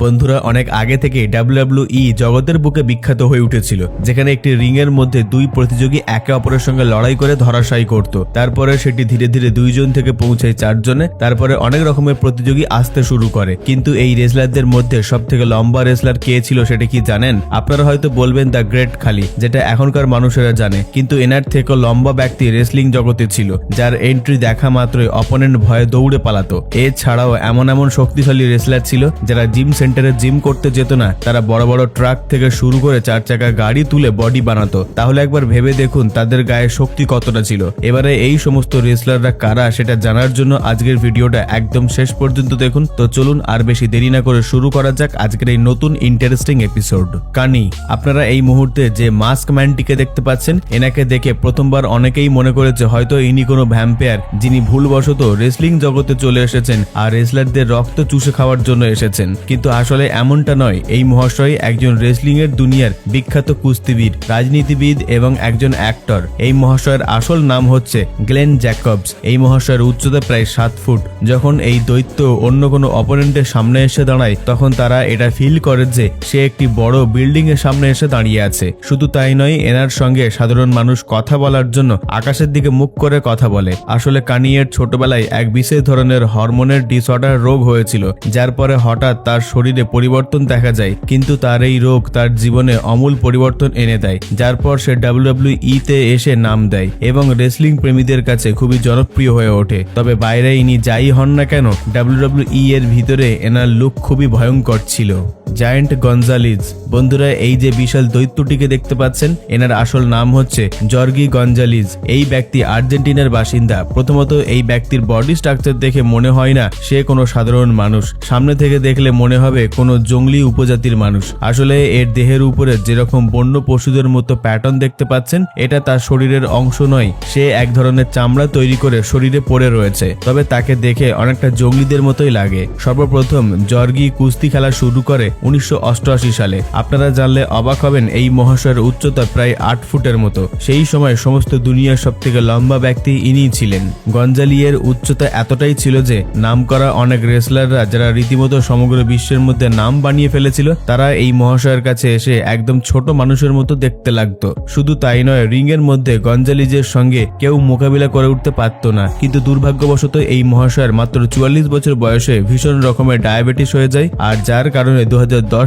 বন্ধুরা, অনেক আগে থেকে ডাব্লিউডাব্লিউই জগতের বুকে বিখ্যাত হয়ে উঠেছিল, যেখানে একটি রিং এর মধ্যে দুই প্রতিযোগী একে অপরের সঙ্গে লড়াই করে ধরাশায়ী করত। তারপরে সেটি ধীরে ধীরে দুইজন থেকে পৌঁছায় চারজনে, তারপরে অনেক রকমের প্রতিযোগী আসতে শুরু করে। কিন্তু এই রেসলারদের মধ্যে সব থেকে লম্বা রেসলার কে ছিল সেটা কি জানেন? আপনারা হয়তো বলবেন দ্য গ্রেট খালি, যেটা এখনকার মানুষেরা জানে। কিন্তু এনার থেকেও লম্বা ব্যক্তি রেসলিং জগতে ছিল, যার এন্ট্রি দেখা মাত্রই অপোনেন্ট ভয়ে দৌড়ে পালাতো। এছাড়াও এমন এমন শক্তিশালী রেসলার ছিল যারা জিম সেন্টারে জিম করতে যেত না, তারা বড় বড় ট্রাক থেকে শুরু করে চার চাকা গাড়ি তুলে বডি বানাতো। তাহলে একবার ভেবে দেখুন, তাদের গায়ে শক্তি কতটা ছিল। এবারে এই সমস্ত রেসলাররা কারা, সেটা জানার জন্য আজকের ভিডিওটা একদম শেষ পর্যন্ত দেখুন। তো চলুন, আর বেশি দেরি না করে শুরু করা যাক আজকের এই নতুন ইন্টারেস্টিং এপিসোড কানি, আপনারা এই মুহূর্তে যে মাস্ক ম্যানটিকে দেখতে পাচ্ছেন, এনাকে দেখে প্রথমবার অনেকেই মনে করেছে হয়তো ইনি কোনো ভ্যাম্পায়ার যিনি ভুলবশত রেসলিং জগতে চলে এসেছেন, আর রেসলারদের রক্ত চুষে খাওয়ার জন্য এসেছেন কিন্তু আসলে এমনটা নয়। এই মহাশয় একজন রেসলিং এর দুনিয়ার বিখ্যাত কুস্তিবিদ রাজনীতিবিদ এবং একজন অ্যাক্টর এই মহাশয়ের আসল নাম হচ্ছে গ্লেন জ্যাকবস। এই মহাশয়ের উচ্চতা প্রায় সাত ফুট। যখন এই দৈত্য অন্য কোনো অপোনেন্টের সামনে এসে দাঁড়ায়, তখন তারা এটা ফিল করে যে সে একটি বড় বিল্ডিং এর সামনে এসে দাঁড়িয়ে আছে। শুধু তাই নয়, এনার সঙ্গে সাধারণ মানুষ কথা বলার জন্য আকাশের দিকে মুখ করে কথা বলে। আসলে কানিয়ের ছোটবেলায় এক বিশেষ ধরনের হরমোনের ডিসঅর্ডার রোগ হয়েছিল, যার পরে হঠাৎ তার শরীরে পরিবর্তন দেখা যায়, কিন্তু তার এই রোগ তার জীবনে অমূল পরিবর্তন এনে দেয়, যার পর সে ডাব্লিউডাব্লিউ ইতে এসে নাম দেয় এবং রেসলিং প্রেমীদের কাছে খুবই জনপ্রিয় হয়ে ওঠে। তবে বাইরে ইনি যাই হন না কেন ডাব্লিউডাব্লিউ ই এর ভিতরে এনার লুক খুবই ভয়ঙ্কর ছিল। জায়েন্ট গঞ্জালিজ বন্ধুরা, এই যে বিশাল দৈত্যটিকে দেখতে পাচ্ছেন, এনার আসল নাম হচ্ছে জর্গি গঞ্জালিজ এই ব্যক্তি আর্জেন্টিনার বাসিন্দা। প্রথমত, এই ব্যক্তির বডি স্ট্রাকচার দেখে মনে হয় না সে কোনো সাধারণ মানুষ। সামনে থেকে দেখলে মনে হবে কোনো জঙ্গলি উপজাতির মানুষ। আসলে, এর দেহের উপরে যেরকম বন্য পশুদের মতো প্যাটার্ন দেখতে পাচ্ছেন, এটা তার শরীরের অংশ নয়। সে এক ধরনের চামড়া তৈরি করে শরীরে পড়ে রয়েছে। তবে তাকে দেখে অনেকটা জঙ্গলিদের মতোই লাগে। সর্বপ্রথম জর্গি কুস্তি খেলা শুরু করে উনিশশো অষ্টআশি সালে। আপনারা জানলে অবাক হবেন, এই মহাশয়ের উচ্চতা প্রায় আট ফুটের মতো। সেই সময় সমস্ত দুনিয়ার সব থেকে লম্বা ব্যক্তি ইনিই ছিলেন। গঞ্জালিয়ের উচ্চতা এতটাই ছিল যে, নামকরা অনেক রেসলাররা যারা রীতিমতো সমগ্র বিশ্বের মধ্যে নাম বানিয়ে ফেলেছিল, তারা এই মহাশয়ের কাছে এসে একদম ছোট মানুষের মতো দেখতে লাগতো। শুধু তাই নয় রিং এর মধ্যে গঞ্জালিজের সঙ্গে কেউ মোকাবিলা করে উঠতে পারত না। কিন্তু দুর্ভাগ্যবশত এই মহাশয়ের মাত্র চুয়াল্লিশ বছর বয়সে ভীষণ রকমের ডায়াবেটিস হয়ে যায়, আর যার কারণে দু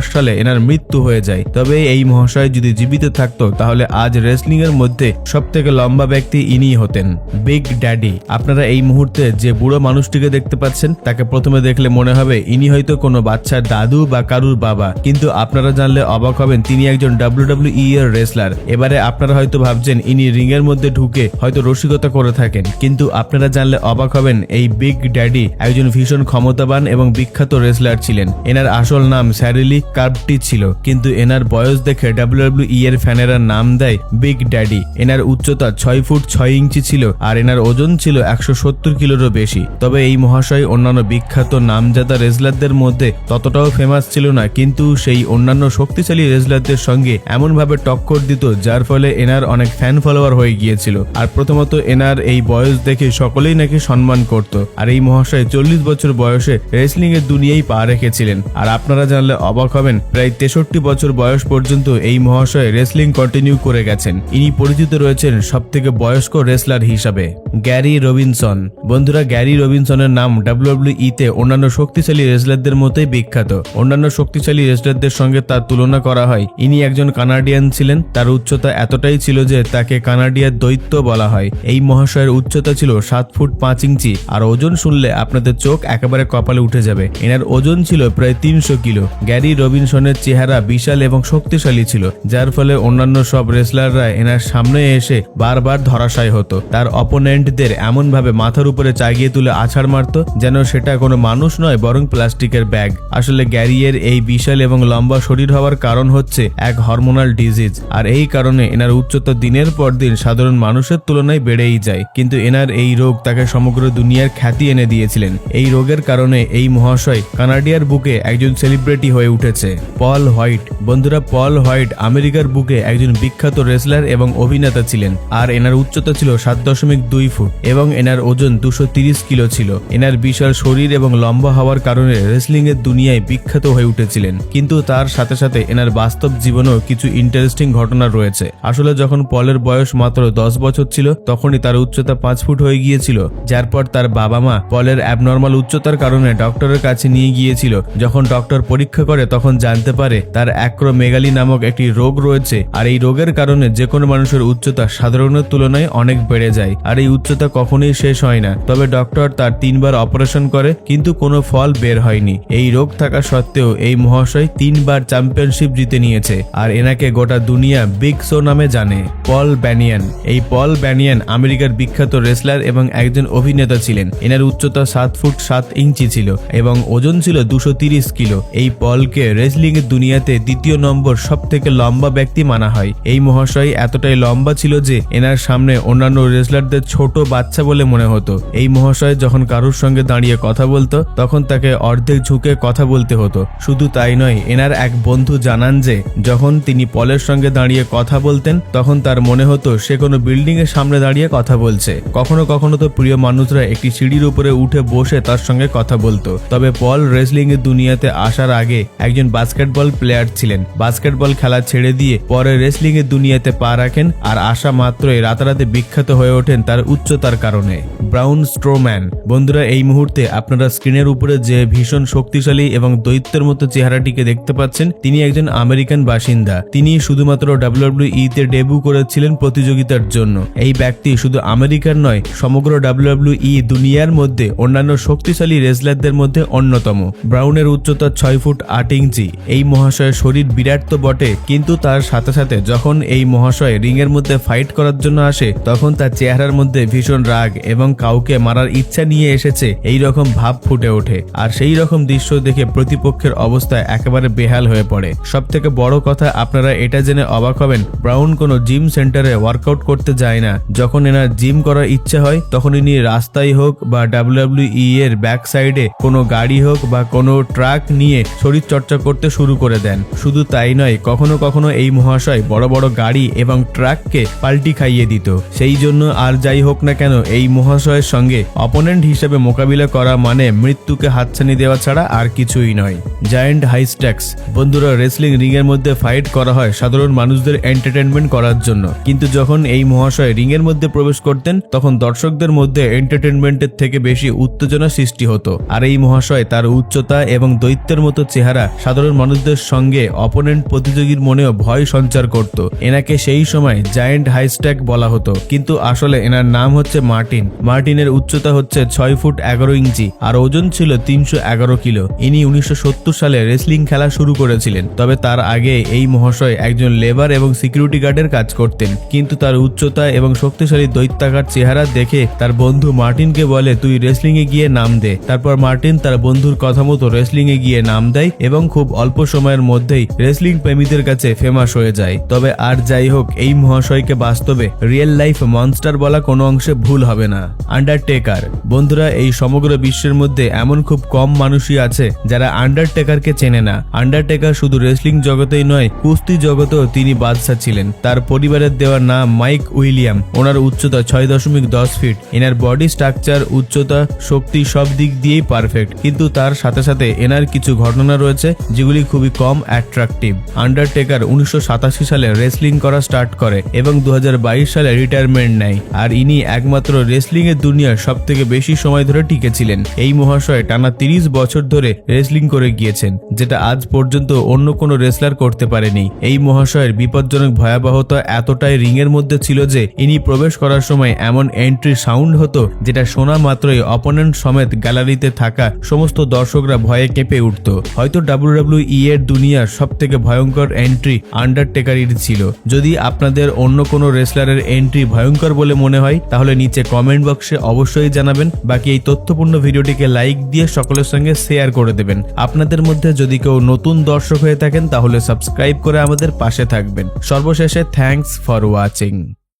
সালে এনার মৃত্যু হয়ে যায়। তবে এই মহাশয় যদি জীবিত থাকতো, তাহলে আজ রেসলিং এর মধ্যে সব থেকে লম্বা ব্যক্তি ইনি হতেন। Big Daddy. আপনারা এই মুহূর্তে যে বুড়ো মানুষটিকে দেখতে পাচ্ছেন, তাকে প্রথমে দেখলে মনে হবে ইনি হয়তো কোনো বাচ্চার দাদু বা কারুর বাবা। কিন্তু আপনারা জানলে অবাক হবেন, তিনি একজন ডাব্লিউডাব্লিউ এর রেসলার। এবারে আপনারা হয়তো ভাবছেন, ইনি রিং এর মধ্যে ঢুকে হয়তো রসিকতা করে থাকেন। কিন্তু আপনারা জানলে অবাক হবেন, এই বিগ ড্যাডি একজন ভীষণ ক্ষমতাবান এবং বিখ্যাত রেসলার ছিলেন। এনার আসল নাম স্যারিলি কার্বটি ছিল, কিন্তু এনার বয়স দেখে ডাব্লিউডাব্লিউ এর ফ্যানেরা নাম দেয় বিগ ড্যাডি এনার উচ্চতা ছয় ফুট ছয় ইঞ্চি ছিল আর এনার ওজন ছিল একশো সত্তর কিলোরও বেশি। তবে এই মহাশয় অন্যান্য বিখ্যাত নামজাদা রেজলারদের মধ্যে ততটাও ফেমাস ছিল না, কিন্তু সেই অন্যান্য শক্তিশালী রেজলারদের সঙ্গে এমনভাবে টক্কর দিত, যার ফলে এনার অনেক ফ্যান ফলোয়ার হয়ে গিয়েছিল। আর প্রথমত এনার এই বয়স দেখে সকলেই নাকি সম্মান করত। আর এই মহাশয় চল্লিশ বছর বয়সে রেসলিং এর দুনিয়ায় পা রেখেছিলেন। আর আপনারা জানলে অবাক হবেন। প্রায় তেষট্টি বছর বয়স পর্যন্ত এই মহাশয় রেসলিং কন্টিনিউ করে গেছেন। ইনি পরিচিত রয়েছেন সব থেকে বয়স্ক রেসলার হিসাবে, গ্যারি রবিনসন। বন্ধুরা, গ্যারি রবিনসনের নাম ডাব্লিউডাব্লিউ তে অন্যান্য শক্তিশালী রেসলারদের মতোই বিখ্যাত। অন্যান্য শক্তিশালী রেসলারদের সঙ্গে তার তুলনা করা হয়। ইনি একজন কানাডিয়ান ছিলেন, তার উচ্চতা এতটাই ছিল যে তাকে কানাডিয়ার দৈত্য বলা হয়। এই মহাশয়ের উচ্চতা ছিল সাত ফুট পাঁচ ইঞ্চি, আর ওজন শুনলে আপনাদের চোখ একেবারে কপালে উঠে যাবে। এনার ওজন ছিল প্রায় তিনশো কিলো। গ্যারি রবিনসনের চেহারা বিশাল এবং শক্তিশালী ছিল, যার ফলে অন্যান্য সব রেসলাররা এনার সামনে এসে বারবার ধরাশায় হতো। তার অপোনেন্টদের এমনভাবে মাথার উপরে চাগিয়ে তুলে আছাড় মারত যেন সেটা কোনো মানুষ নয়, বরং প্লাস্টিকের ব্যাগ। আসলে গ্যারিয়ের এই বিশাল এবং লম্বা শরীর হওয়ার কারণ হচ্ছে এক হরমোনাল ডিজিজ, আর এই কারণে এনার উচ্চতা দিনের পর দিন সাধারণ মানুষের তুলনায় বেড়েই যায়। কিন্তু এনার এই রোগ তাকে সমগ্র দুনিয়ার খ্যাতি এনে দিয়েছিলেন। এই রোগের কারণে এই মহাশয় কানাডিয়ার বুকে একজন সেলিব্রিটি হয়ে উঠেছে। Paul White. বন্ধুরা, পল হোয়াইট আমেরিকার বুকে একজন বিখ্যাত রেসলার এবং অভিনেতা ছিলেন। আর এনার উচ্চতা ছিল সাত দশমিক দুই ফুট এবং এনার ওজন দুশো তিরিশ কিলো ছিল। এনার বিশাল শরীর এবং লম্বা হওয়ার কারণে রেসলিং এর দুনিয়ায় বিখ্যাত হয়ে উঠেছিলেন। কিন্তু তার সাথে সাথে এনার বাস্তব জীবনেও কিছু ইন্টারেস্টিং ঘটনা রয়েছে। আসলে যখন পলের বয়স মাত্র দশ বছর ছিল, তখনই তার উচ্চতা পাঁচ ফুট হয়ে গিয়েছিল, যার পর তার বাবা মা পলের অ্যাবনর্মাল উচ্চতার কারণে ডক্টরের কাছে নিয়ে গিয়েছিল। যখন ডক্টর পরীক্ষা করে তখন জানতে পারে তার অ্যাক্রোমেগালি নামক একটি রোগ রয়েছে। আর এই রোগের কারণে যে কোনো মানুষের উচ্চতা সাধারণের তুলনায় অনেক বেড়ে যায়। আর এই উচ্চতা কখনোই শেষ হয় না। তবে ডক্টর তার তিনবার অপারেশন করে, কিন্তু কোনো ফল বের হয়নি। এই রোগ থাকা সত্ত্বেও এই মহাশয় তিনবার চ্যাম্পিয়নশিপ জিতে নিয়েছে। আর এনাকে গোটা দুনিয়া বিগ শো নামে জানে। Paul Bunyan. এই পল ব্যানিয়ান আমেরিকার বিখ্যাত রেসলার এবং একজন অভিনেতা ছিলেন। এনার উচ্চতা সাত ফুট সাত ইঞ্চি ছিল এবং ওজন ছিল দুশো তিরিশ কিলো। এই পলকে রেসলিং এর দুনিয়াতে দ্বিতীয় নম্বর সব থেকে লম্বা ব্যক্তি মানা হয়। এই মহাশয় এতটাই লম্বা ছিল যে এনার সামনে অন্যান্য রেসলারদের ছোট বাচ্চা বলে মনে হতো। এই মহাশয় যখন কারুর সঙ্গে দাঁড়িয়ে কথা বলতো, তখন তাকে অর্ধেক ঝুঁকে কথা বলতে হতো। শুধু তাই নয়, এনার এক বন্ধু জানান যে, যখন তিনি পলের সঙ্গে দাঁড়িয়ে কথা বলতেন, তখন তার মনে হতো সে কোনো বিল্ডিং এর সামনে দাঁড়িয়ে কথা বলছে। কখনো কখনো তো প্রিয় মানুষরা একটি সিঁড়ির উপরে উঠে বসে তার সঙ্গে কথা বলতো। তবে পল রেসলিং এর দুনিয়াতে আসার আগে একজন বাস্কেটবল প্লেয়ার ছিলেন। বাস্কেটবল খেলা ছেড়ে দিয়ে পরে রেসলিং এর দুনিয়াতে পা রাখেন আর আসা মাত্রই রাতারাতি বিখ্যাত হয়ে ওঠেন তার উচ্চতার কারণে। ব্রাউন স্ট্রোম্যান বন্ধুরা, এই মুহূর্তে আপনারা স্ক্রিনের উপরে যে ভীষণ শক্তিশালী এবং দৈত্যের মতো চেহারাটিকে দেখতে পাচ্ছেন, তিনি একজন আমেরিকান বাসিন্দা। তিনি শুধুমাত্র ডাব্লিউডব্লিউ তে ডেবু করেছিলেন প্রতিযোগিতার জন্য। এই ব্যক্তি শুধু আমেরিকার নয়, সমগ্র ডাব্লিউডব্লিউ ই দুনিয়ার মধ্যে অন্যান্য শক্তিশালী রেসলারদের মধ্যে অন্যতম। ব্রাউনের উচ্চতা ছয় ফুট আট ইঞ্চি। এই মহাশয়ের শরীর বিরাট তো বটে, কিন্তু তার সাথে সাথে যখন এই মহাশয় রিং এর মধ্যে ফাইট করার জন্য আসে, তখন তার চেহারার মধ্যে ভীষণ রাগ এবং কাউকে মারার ইচ্ছা নিয়ে এসেছে, এই রকম ভাব ফুটে ওঠে। আর সেই রকম দৃশ্য দেখে প্রতিপক্ষের অবস্থা একেবারে বেহাল হয়ে পড়ে। সব থেকে বড় কথা আপনারা এটা জেনে অবাক হবেন, ব্রাউন কোনো জিম সেন্টারে ওয়ার্কআউট করতে যায় না। যখন এনার জিম করার ইচ্ছে হয়, তখন ইনি রাস্তায় হোক বা ডাব্লিউডব্লিউ এর ব্যাক সাইডে কোনো গাড়ি হোক বা কোনো ট্রাক নিয়ে শরীর চর্চা করতে শুরু করে দেন। শুধু তাই নয়, কখনো কখনো এই মহাশয় বড় বড় গাড়ি এবং ট্রাককে পাল্টি খাইয়ে দিত। সেই জন্য আর যাই হোক না কেন, এই মহাশয়ের সঙ্গে অপোনেন্ট হিসেবে মোকাবিলা করা মানে মৃত্যুকে হাতছানি দেওয়া ছাড়া আর কিছুই নয়। জায়েন্ট হাইস্ট্যাক্স বন্ধুরা, রেসলিং রিং এর মধ্যে ফাইট করা হয় সাধারণ মানুষদের এন্টারটেনমেন্ট করার জন্য। কিন্তু যখন এই মহাশয় রিং এর মধ্যে প্রবেশ করতেন, তখন দর্শকদের মধ্যে এন্টারটেনমেন্টের থেকে বেশি উত্তেজনা সৃষ্টি হতো। আর এই মহাশয় তার উচ্চতা এবং দৈত্যের মতো চেহারা সাধারণ মানুষদের সঙ্গে অপোনেন্ট প্রতিযোগীর মনেও ভয় সঞ্চার করত। এনাকে সেই সময় জায়েন্ট হাইস্ট্যাক বলা হতো। কিন্তু আসলে এনার নাম হচ্ছে মার্টিন। মার্টিনের উচ্চতা হচ্ছে ছয় ফুট এগারো ইঞ্চি, আর ওজন ছিল তিনশো এগারো কিলো। ইনি উনিশশো সত্তর সালে রেসলিং খেলা শুরু করেছিলেন। তবে তার আগে এই মহাশয় একজন লেবার এবং সিকিউরিটি গার্ডের কাজ করতেন। কিন্তু তার উচ্চতা এবং শক্তিশালী দৈত্যাকার চেহারা দেখে তার বন্ধু মার্টিনকে বলে, তুই রেসলিং এ গিয়ে নাম দে। তারপর মার্টিন তার বন্ধুর কথা মতো রেসলিং এ গিয়ে নাম দেয় এবং খুব অল্প সময়ের মধ্যেই রেসলিং প্রেমীদের কাছে ফেমাস হয়ে যায়। তবে আর যাই হোক, এই মহাশয়কে বাস্তবে রিয়েল লাইফ মনস্টার বলা কোনো অংশে ভুল হবে না। আন্ডারটেকার বন্ধুরা, এই সমগ্র বিশ্বের মধ্যে এমন খুব কম মানুষই আছে যারা আন্ডারটেকারকে চেনে না। আন্ডারটেকার শুধু রেসলিং জগতেই নয়, কুস্তি জগতেও তিনি বাদশা ছিলেন। তার পরিবারের দেওয়া নাম মাইক উইলিয়াম। ওনার উচ্চতা ছয় দশমিক দশ ফিট। এনার বডি স্ট্রাকচার, উচ্চতা, শক্তি সব দিক দিয়েই পারফেক্ট কিন্তু তার সাথে সাথে এনার কিছু ঘটনা রয়েছে যেগুলি খুবই কম অ্যাট্রাকটিভ আন্ডারটেকার উনিশশো সাতাশি সালে রেসলিং করা স্টার্ট করে এবং দুহাজার বাইশ সালে রিটায়ারমেন্ট নেয়, আর ইনি একমাত্র রেসলিং এর দুনিয়ার সব থেকে বেশি সময় ধরে টিকেছিলেন। এই মহাশয় টানা তিরিশ বছর ধরে রেসলিং করে গিয়েছেন, যেটা আজ পর্যন্ত অন্য কোনো রেসলার করতে পারেনি। এই মহাশয়ের বিপজ্জনক ভয়াবহতা এতটাই রিং এর মধ্যে ছিল যে, ইনি প্রবেশ করার সময় এমন এন্ট্রি সাউন্ড হতো, যেটা শোনা মাত্রই অপোনেন্ট সমেত গ্যালারিতে থাকা সমস্ত দর্শকরা ভয়ে কেঁপে উঠত। হয়তো ডাব্লিউডাব্লিউ ই এর দুনিয়ার সব থেকে ভয়ঙ্কর এন্ট্রি আন্ডারটেকারির ছিল। যদি আপনাদের অন্য কোনো রেসলারের এন্ট্রি ভয়ঙ্কর বলে মনে হয়, তাহলে নিচে কমেন্ট বক্সে অবশ্যই জানাবেন। বাকি এই তথ্যপূর্ণ ভিডিওটিকে লাইক দিয়ে সকলের সঙ্গে শেয়ার করে দেবেন। আপনাদের মধ্যে যদি কেউ নতুন দর্শক হয়ে থাকেন, তাহলে সাবস্ক্রাইব করে আমাদের পাশে থাকবেন। সর্বশেষে থ্যাঙ্কস ফর ওয়াচিং